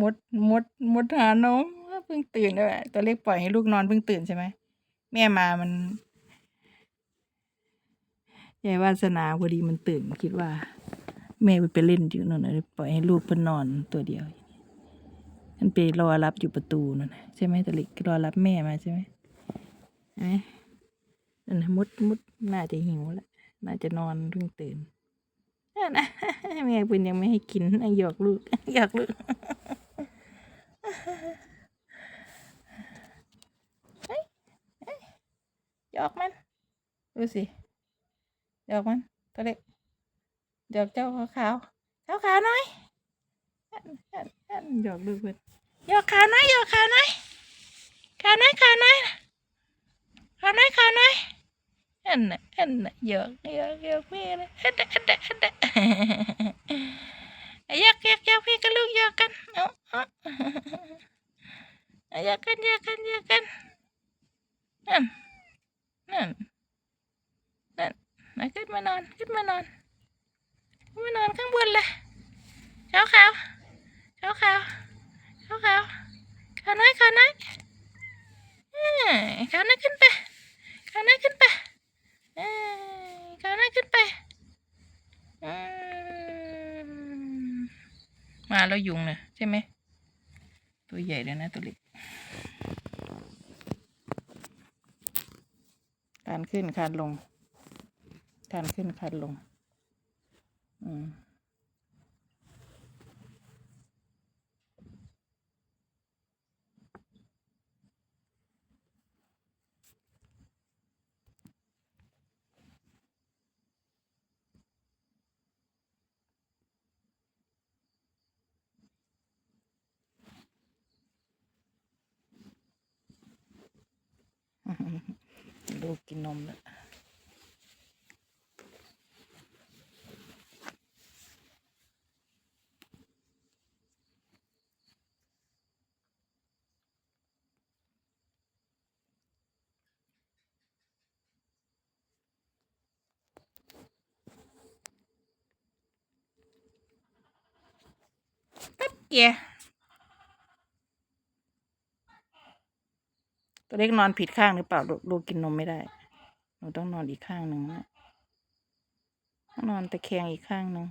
มดมดมดหานมเพิ่งตื่นด้วยตัวเล็กปล่อยให้ลูกนอนเพิ่งตื่นใช่ไหมแม่มามันยายวาสนาพอดีมันตื่นคิดว่า แม่ไปเล่นอยู่นั่นนะปล่อยให้ลูกเพิ่นนอนตัวเดียวมันไปรอรับอยู่ประตูนั่นนะใช่ไหมตัวเล็กรอรับแม่มาใช่ไหมเห็นไหมนั่นน่ะมดมดน่าจะหิวแล้วน่าจะนอนเพิ่งตื่นนั่นนะแม่เพิ่นยังไม่ให้กินหยอกลูกหยอกลูก ห ยอกมัน ดูสิหยอกมัน ตัวเล็กหยอกเจ้าขาวขาวขาวขาวๆหน่อยอันอันอันหยอกลูกเพื่อนหยอกขาวน้อยหยอกขาวน้อยขาวน้อยขาวน้อยขาวน้อยขาวน้อยอันน่ะอันน่ะหยอกหยอกหยอกพี่นะอันน่ะอันน่ะอันน่ะหยอกหยอกหยอกพี่กับลูกหยอกกันเอาเอาหยอกกันหยอกกันหยอกกันนั่น นั่นนั่นมาขึ้นมานอนขึ้นมานอนขึ้นมานอนข้างบนเลยขาวขาวขาวขาวขาวขาวขาวน้อยขาวน้อยเขาวน้อยขึ้นไปขาวน้อยขึ้นไปเขาวน้อยขึ้นไปมาแล้วยุงเลยใช่ไหมตัวใหญ่เลยนะตัวเล็ก การขึ้นการลง การขึ้นการลง อืม ลูกกินนมแล้วตับเกียร์ ตัวเล็กนอนผิดข้างหรือเปล่าลูกกกินนมไม่ได้ หนูต้องนอนอีกข้างหนึ่งนะต้องนอนตะแคงอีกข้างหนึ่ง